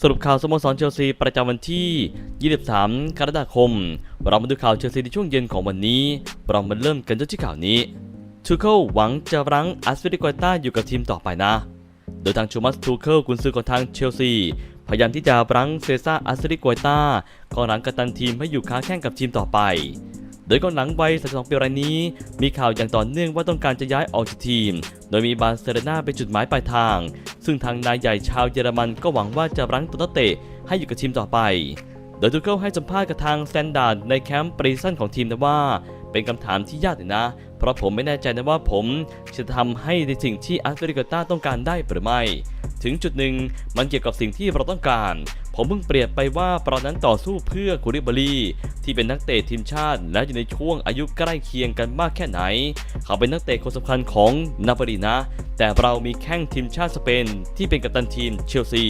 สรุปข่าวสโมสรเชลซีประจำวันที่ 23 กรกฎาคม เรามาดูข่าวเชลซีในช่วงเย็นของวันนี้ เรามาเริ่มกันที่ข่าวนี้ ทูเคิลหวังจะรั้งอัสเปริกอยต้าอยู่กับทีมต่อไปนะ โดยทางชูมัสทูเคิลกุนซือของทางเชลซี พยายามที่จะรั้งเซซ่าอัสเปริกอยต้ากองหลังกัปตันทีมให้อยู่ค้าแข่งกับทีมต่อไป โดยกองหลังวัย32ปีรายนี้ มีข่าวอย่างต่อเนื่องว่าต้องการจะย้ายออกจากทีม โดยมีบาร์เซโลนาเป็นจุดหมายปลายทาง ซึ่งทางนายใหญ่ชาวเยอรมันก็หวังว่าจะรั้งตัวนักเตะให้อยู่กับทีมต่อไป โดยทูเคิลให้สัมภาษณ์กับทางแตนดาร์ดในแคมป์ปรีซันของทีมนะว่า เป็นคำถามที่ยากเลยนะ เพราะผมไม่แน่ใจนะว่าผมจะทำให้ในสิ่งที่อัสเปริกต้าต้องการได้หรือไม่ ถึงจุดหนึ่งมันเกี่ยวกับสิ่งที่เราต้องการ ผมเพิ่งเปรียบไปว่าเรานั้นต่อสู้เพื่อคูริบารีที่เป็นนักเตะทีมชาติ และอยู่ในช่วงอายุใกล้เคียงกันมากแค่ไหน เขาเป็นนักเตะคนสำคัญของนาปารีนะ แต่เรามีแข้งทีมชาติสเปนที่เป็นกัปตันทีมเชลซี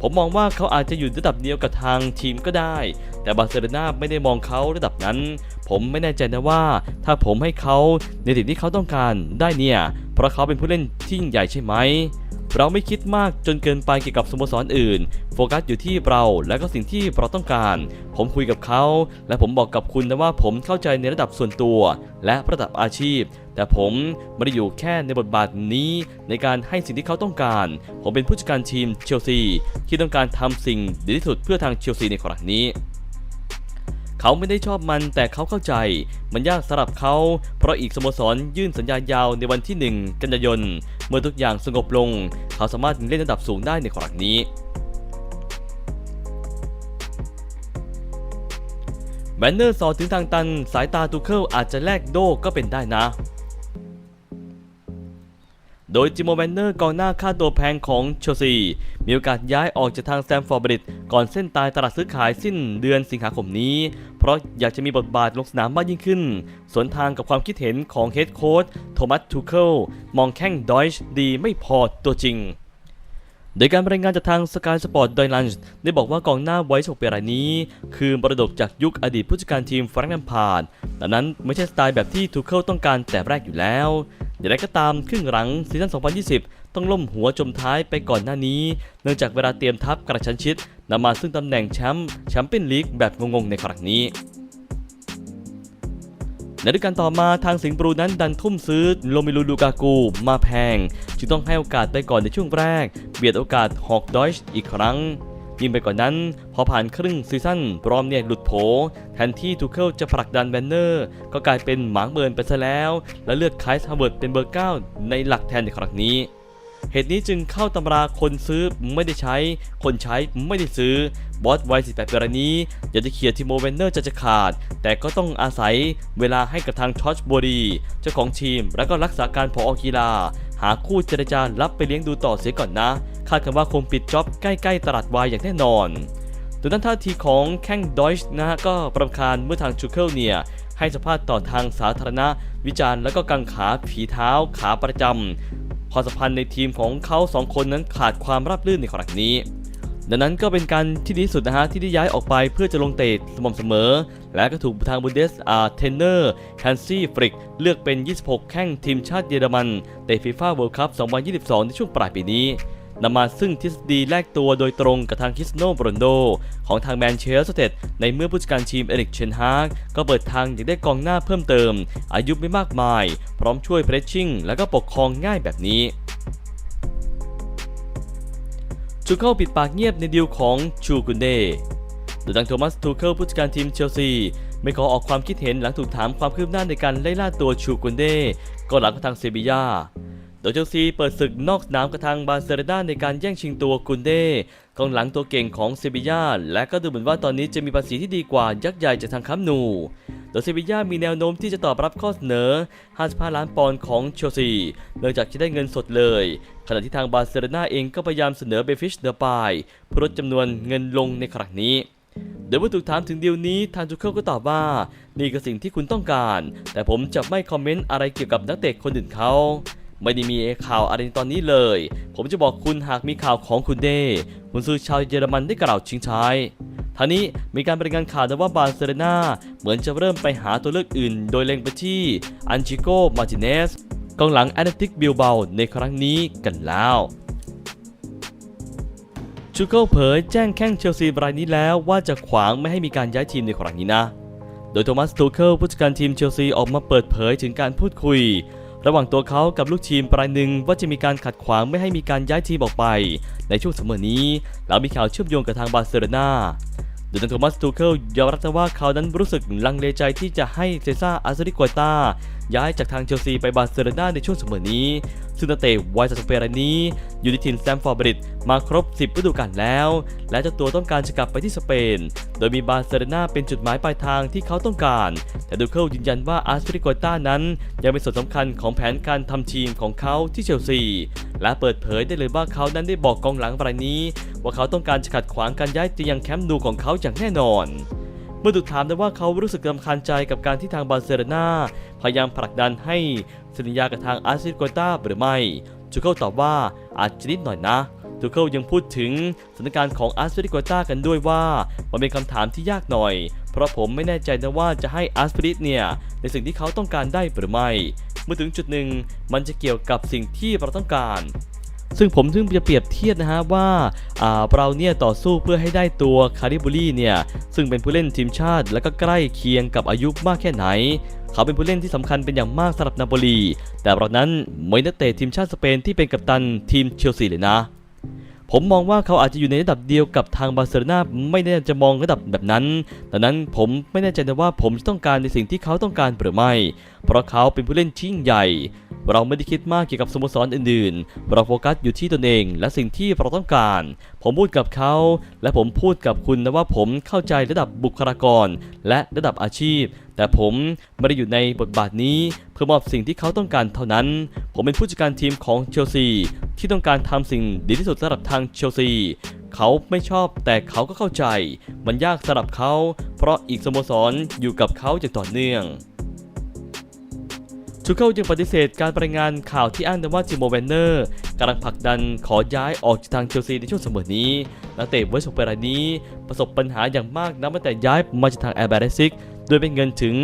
ผมมองว่าเขาอาจจะอยู่ระดับเดียวกับทางทีมก็ได้ แต่บาร์เซโลนาไม่ได้มองเขาระดับนั้น ผมไม่แน่ใจนะว่า ถ้าผมให้เขาในสิ่งที่เขาต้องการได้เนี่ย เพราะเขาเป็นผู้เล่นที่ยิ่งใหญ่ใช่ไหม เราไม่คิดมากจนเกินไปเกี่ยวกับสโมสรออื่น โฟกัสอยู่ที่เราและก็สิ่งที่เราต้องการ ผมคุยกับเขา และผมบอกกับคุณนะว่าผมเข้าใจในระดับส่วนตัว และระดับอาชีพ แต่ผมไม่ได้อยู่แค่ในบทบาทนี้ ในการให้สิ่งที่เขาต้องการ ผมเป็นผู้จัดการทีมเชลซีที่ต้องการทำสิ่งดีที่สุดเพื่อทางเชลซีในครั้งนี้ เขาไม่ได้ชอบมันแต่เขาเข้าใจ มันยากสำหรับเขา เพราะอีกสโมสรยื่นสัญญายาวในวันที่ 1 กันยายน เมื่อทุกอย่างสงบลง เขาสามารถเล่นระดับสูงได้ในครั้งนี้แบนเนอร์สอถึงทางตัน สายตาตูเคิลอาจจะแลกโดก็เป็นได้นะ โดยจิโมแบนเนอร์กองหน้าค่าตัวแพงของเชลซี มีโอกาสย้ายออกจากทางแซมฟอร์บริดก่อนเส้นตายตลาดซื้อขายสิ้นเดือนสิงหาคมนี้ เพราะอยากจะมีบทบาทลงสนามมากยิ่งขึ้น สวนทางกับความคิดเห็นของเฮดโค้ชโทมัสทูเคิลมองแข้งดอยช์ดีไม่พอตัวจริงโดยการรายงานจากทางสกายสปอร์ตดอยลันช์ได้บอกว่ากองหน้าไว้6ปีรายนี้ คือมรดกจากยุคอดีตผู้จัดการทีมฟรังก์แลมพาร์ดดังนั้นไม่ใช่สไตล์แบบที่ทูเคิลต้องการแต่แรกอยู่แล้ว อย่างไรก็ตามครึ่งหลังซีซั่น 2020 ต้องล่มหัวจมท้ายไปก่อนหน้านี้ เนื่องจากเวลาเตรียมทัพกระชั้นชิดนำมาซึ่งตำแหน่งแชมป์แชมเปี้ยนลีกแบบงงๆในครั้งนี้ในฤดูกาลต่อมาทางสิงห์บลูนั้นดันทุ่มซื้อโลมิลูลูกากูมาแพง จึงต้องให้โอกาสไปก่อนในช่วงแรก เบียดโอกาสฮอกดอยช์อีกครั้ง ยิ่งไปกว่านนั้น พอผ่านครึ่งซีซั่นบรอมเนี่ยหลุดโผแทนที่ทูเคิลจะผลักดันแบนเนอร์ ก็กลายเป็นหมางเบิร์นไปซะแล้ว และเลือกไคส์ฮาร์เวิร์ดเป็นเบอร์ 9 ในหลักแทนในครั้งนี้ เหตุนี้จึงเข้าตำราคนซื้อไม่ได้ใช้ คนใช้ไม่ได้ซื้อบอสวัย 18 ปีรายนี้อยากจะเขียร์ทีโมเวนเนอร์จะจะขาด แต่ก็ต้องอาศัยเวลาให้กับทางชอชบอดีเจ้าของทีม และก็รักษาการพอกีฬา หาคู่เจรจารับไปเลี้ยงดูต่อเสียก่อนนะ คาดกันว่าคงปิดจ็อบใกล้ ๆ ตลาดวายอย่างแน่นอนโดยด้นท่าทีของแข้งดอยช์นะฮะก็ประคารเมื่อทางชูเคิลเนี่ยให้สัมภาษณ์ต่อทางสาธารณะ วิจารณ์แล้วก็กังขาผีเท้าขาประจำความสัมพันธ์ในทีมของเขาสองคนนั้นขาดความราบรื่นในครั้งนี้ ดังนั้นก็เป็นการที่ดีสุดนะฮะที่ได้ย้ายออกไปเพื่อจะลงเตะสม่ำเสมอ และก็ถูกทางบุนเดสอาเทนเนอร์แคนซี่ฟริก เลือกเป็น 26 แข้งทีมชาติเยอรมันเตะฟีฟ่าเวิลด์คัพ 2022 ในช่วงปลายปีนี้นำมาซึ่งทฤษฎีแลกตัวโดยตรงกับทางคิสโนโบรนโด ของทางแมนเชสเตอร์ในเมื่อผู้จัดการทีมเอริกเชนฮากก็เปิดทางอยากได้กองหน้าเพิ่มเติม อายุไม่มากมาย พร้อมช่วยเพรสชิ่งและก็ปกครองง่ายแบบนี้ชูเคิลปิดปากเงียบในดีลของชูกุนเด โดยทางโทมัสทูเคิลผู้จัดการทีมเชลซี ไม่ขอออกความคิดเห็นหลังถูกถามความคืบหน้าในการไล่ล่าตัวชูกุนเด้ก็หลังทางเซบียาโดยเชลซีเปิดศึกนอกสนามกับทางบาร์เซโลนาในการแย่งชิงตัวกุนเด้กองหลังตัวเก่งของเซบียาและก็ดูเหมือนว่าตอนนี้จะมีภาษีที่ดีกว่ายักษ์ใหญ่จากทางคัมป์นู โดยเซบียามีแนวโน้มที่จะตอบรับข้อเสนอ 55 ล้านปอนด์ของเชลซีเนื่องจากจะได้เงินสดเลย ขณะที่ทางบาร์เซโลนาเองก็พยายามเสนอเบฟิชเดอร์ปายเพื่อลดจำนวนเงินลงในครั้งนี้ โดยเมื่อถูกถามถึงเดีลนี้ทางจูเคิลก็ตอบว่า นี่คือสิ่งที่คุณต้องการ แต่ผมจะไม่คอมเมนต์อะไรเกี่ยวกับนักเตะคนอื่นเขาไม่ได้มีข่าวอะไรในตอนนี้เลย ผมจะบอกคุณหากมีข่าวของคุณเดคุณซื้อชาวเยอรมันได้กล่าวชิงชายทางนี้มีการรายงานข่าวนะว่าบาร์เซโลนาเหมือนจะเริ่มไปหาตัวเลือกอื่น โดยเล็งไปที่อันชิโก มาติเนสกองหลังแอตเลติกบิลเบาในครั้งนี้กันแล้ว ชูเกิลเผยแจ้งแข้งเชลซีรายนี้แล้วว่าจะขวางไม่ให้มีการย้ายทีมในครั้งนี้นะ โดยโทมัสทูเคิลผู้จัดการทีมเชลซีออกมาเปิดเผยถึงการพูดคุย ระหว่างตัวเขากับลูกทีมรายหนึ่งว่าจะมีการขัดขวางไม่ให้มีการย้ายทีมออกไป ในช่วงสมัยนี้หลังมีข่าวเชื่อมโยงกับทางบาร์เซโลนาโดยทางโทมัสทูเคิลยอมรับว่าเขานั้นรู้สึกลังเลใจที่จะให้เซซ่าอาร์เซริกวตาย้ายจากทางเชลซีไปบาร์เซโลนาในช่วงสมัยนี้ ซึ่งนักเตะวัย31ปีรนี้อยู่ในทีมแซมฟอร์บริดมาครบ 10ฤดูกาลแล้ว และเจ้าตัวต้องการจะกลับไปที่สเปน โดยมีบาร์เซโลนาเป็นจุดหมายปลายทางที่เขาต้องการ แต่ดูเคิลยืนยันว่าอาร์เซริกต้านั้น ยังเป็นส่วนสำคัญของแผนการทำทีมของเขาที่เชลซี และเปิดเผยได้เลยว่าเขานั้นได้บอกกองหลังรายนี้ ว่าเขาต้องการจะขัดขวางการย้ายไปยังแคมป์นูของเขาอย่างแน่นอน มื่อถูกถามได้ว่าเขารู้สึกรำคาญใจกับการที่ทางบาร์เซโลนาพยายามผลักดันให้สัญญากับทางอาร์เซริกต้าหรือไม่จูเคิลตอบว่าอาจจะนิดหน่อยนะจูเคิลยังพูดถึงสถานการณ์ของอาร์เซริกต้ากันด้วยว่า มันเป็นคำถามที่ยากหน่อย เพราะผมไม่แน่ใจนะว่าจะให้อาร์สปริตเนี่ย ในสิ่งที่เขาต้องการได้หรือไม่ เมื่อถึงจุดหนึ่ง มันจะเกี่ยวกับสิ่งที่เราต้องการ ซึ่งผมถึงจะเปรียบเทียบนะฮะว่าาเราเนี่ยต่อสู้เพื่อให้ได้ตัวคาริบูรี่เนี่ยซึ่งเป็นผู้เล่นทีมชาติ และก็ใกล้เคียงกับอายุมากแค่ไหน เขาเป็นผู้เล่นที่สำคัญเป็นอย่างมากสำหรับนาโปลี แต่เรานั้นไม่นักเตะทีมชาติสเปนที่เป็นกัปตันทีมเชลซีเลยนะ ผมมองว่าเขาอาจจะอยู่ในระดับเดียวกับทางบาร์เซโลนาไม่แน่จะมองระดับแบบนั้นดังนั้นผมไม่แน่ใจนะว่าผมต้องการในสิ่งที่เขาต้องการหรือไม่ เพราะเขาเป็นผู้เล่นชิ้นใหญ่ เราไม่ได้คิดมากเกี่ยวกับสโมสรอื่นๆ เราโฟกัสอยู่ที่ตนเองและสิ่งที่เราต้องการ ผมพูดกับเขา และผมพูดกับคุณนะว่าผมเข้าใจระดับบุคลากร และระดับอาชีพ แต่ผมไม่ได้อยู่ในบทบาทนี้ เพื่อมอบสิ่งที่เขาต้องการเท่านั้น ผมเป็นผู้จัดการทีมของเชลซี ที่ต้องการทำสิ่งดีที่สุดสำหรับทางเชลซีเขาไม่ชอบแต่เขาก็เข้าใจ มันยากสำหรับเขา เพราะอีกสโมสรอยู่กับเขาอย่างต่อเนื่อง ชูเคิลยังปฏิเสธการรายงานข่าวที่อ้างว่าจิโมเวนเนอร์กำลังผลักดันขอย้ายออกจากทางเชลซีในช่วงเสมอนี้นักเตะวัย16ปีรานี้ ประสบปัญหาอย่างมากนับตั้งแต่ย้ายมาจากทางแอร์แบรซิกโดยเป็นเงินถึง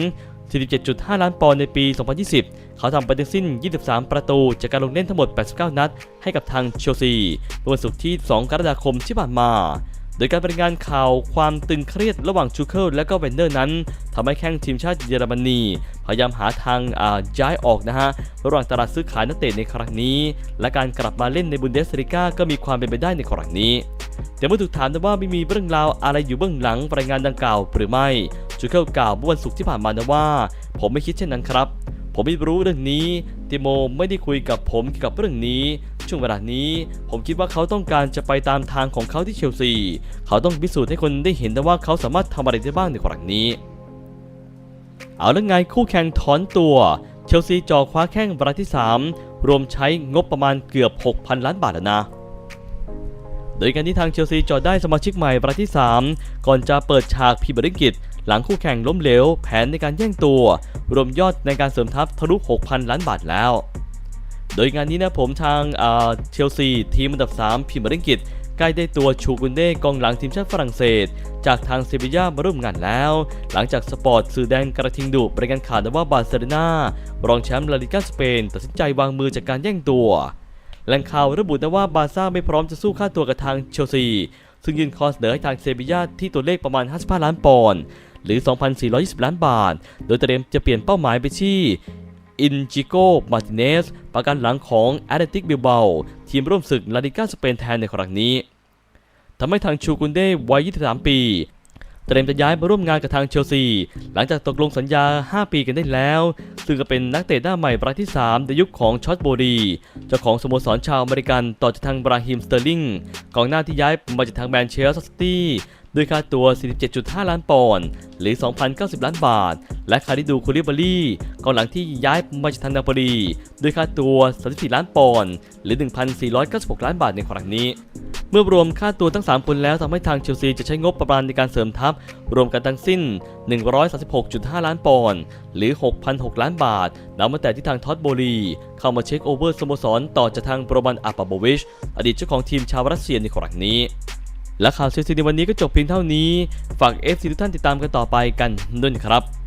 47.5 ล้านปอนด์ในปี 2020 เขาทำไปทั้งสิ้น 23 ประตู จากการลงเล่นทั้งหมด 89 นัด ให้กับทางเชลซีเมื่อวันศุกร์ที่ 2 กรกฎาคมที่ผ่านมา โดยการรายงานข่าวความตึงเครียดระหว่างชูเคิลและก็เวนเนอร์นั้นทำให้แข้งทีมชาติเยอรมนี พยายามหาทางาย้ายออกนะฮะ ระหว่างตลาดซื้อขายนักเตะในครั้งนี้ และการกลับมาเล่นในบุนเดสลิก้าก็มีความเป็นไปได้ในครั้งนี้แต่เมื่อถูกถามนะว่าไม่มีเรื่องราวอะไรอยู่เบื้องหลังรายงานดังกล่าวหรือไม่ชูเคิลกล่าวเมื่อวันศุกร์ที่ผ่านมานะว่า ผมไม่คิดเช่นนั้นครับ ผมไม่รู้เรื่องนี้ ติโมไม่ได้คุยกับผมเกี่ยวกับเรื่องนี้ ช่วงเวลานี้ ผมคิดว่าเขาต้องการจะไปตามทางของเขาที่เชลซี เขาต้องพิสูจน์ให้คนได้เห็นนะว่าเขาสามารถทำอะไรได้บ้างในครั้งนี้ เอาแล้วไงคู่แข่งถอนตัว เชลซีจ่อคว้าแข้งรายที่ 3 รวมใช้งบประมาณเกือบ 6,000 ล้านบาทแล้วนะ โดยการที่ทางเชลซีจอดได้สมาชิกใหม่รายที่ 3 ก่อนจะเปิดฉากพิบริกิจหลังคู่แข่งล้มเหลว แผนในการแย่งตัว รวมยอดในการเสริมทัพทะลุ 6,000 ล้านบาทแล้ว โดยงานนี้นะผมทางเชลซีทีมอันดับ 3 พิมพ์ริกิจใกล้ได้ตัวชูกุนเด้กองหลังทีมชาติฝรั่งเศส จากทางเซบีย่ามาร่วมงานแล้ว หลังจากสปอร์ตสื่อแดงกระทิงดุรายงานข่าวว่าบาร์เซโลนารองแชมป์ลาลิกาสเปนตัดสินใจวางมือจากการแย่งตัว แหล่งข่าวระบุนะว่าบาร์ซ่าไม่พร้อมจะสู้ค่าตัวกับทางเชลซี ซึ่งยื่นคอเสนอให้ทางเซบีย่าที่ตัวเลขประมาณ 55 ล้านปอนด์หรือ 2,420 ล้านบาท โดยเตรียมจะเปลี่ยนเป้าหมายไปที่อินจิโกมาติเนสประกันหลังของแอตเลติกบิลเบาทีมร่วมศึกลาลิก้าสเปนแทนในครั้งนี้ทำให้ทางชูกุนเด้วัย 23 ปี เตรียมจะย้ายมาร่วมงานกับทางเชลซี หลังจากตกลงสัญญา 5 ปีกันได้แล้ว ซึ่งก็เป็นนักเตะหน้าใหม่รายที่ 3 ในยุคของชอตโบดีเจ้าของสโมสรชาวอเมริกันต่อจากทางบราฮิมสเตอร์ลิงกองหน้าที่ย้ายมาจากทางแมนเชสเตอร์ซิตี้ ด้วยค่าตัว 47.5 ล้านปอนด์หรือ 2,090 ล้านบาท และคาริดูคูลิบารีกองหลังที่ย้ายมาจากทางนาโปลีด้วยค่าตัว 34 ล้านปอนด์หรือ 1,496 ล้านบาทในครั้งนี้ เมื่อรวมค่าตัวทั้ง 3 คนแล้วทำให้ทางเชลซีจะใช้งบประมาณในการเสริมทัพ รวมกันทั้งสิ้น 136.5 ล้านปอนด์หรือ 6,006 ล้านบาทนับตั้งแต่ที่ทางท็อตโบลี เข้ามาเช็คโอเวอร์สโมสรต่อจากทางโปรบันอาปาโบวิช อดีตเจ้าของทีมชาวรัสเซียในครั้งนี้ และข่าวเชลซีในวันนี้ก็จบเพียงเท่านี้ ฝาก FC ทุกท่านติดตามกันต่อไปกันด้วยครับ